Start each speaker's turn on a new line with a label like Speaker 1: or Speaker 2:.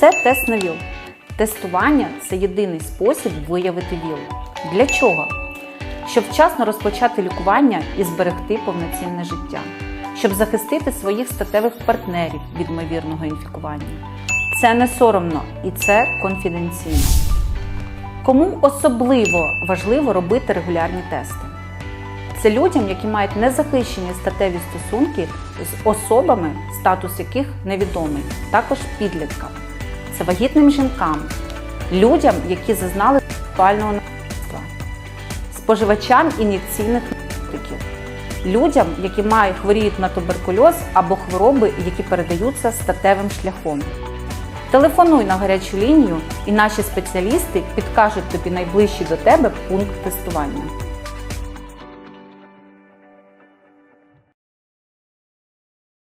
Speaker 1: Це тест на ВІЛ. Тестування це єдиний спосіб виявити ВІЛ. Для чого? Щоб вчасно розпочати лікування і зберегти повноцінне життя, щоб захистити своїх статевих партнерів від ймовірного інфікування. Це не соромно і це конфіденційно. Кому особливо важливо робити регулярні тести? Це людям, які мають незахищені статеві стосунки з особами, статус яких невідомий, також підліткам. Це вагітним жінкам, людям, які зазнали сексуального насильства, споживачам ін'єкційних наркотиків, людям, які мають хворіють на туберкульоз або хвороби, які передаються статевим шляхом. Телефонуй на гарячу лінію, і наші спеціалісти підкажуть тобі найближчий до тебе пункт тестування.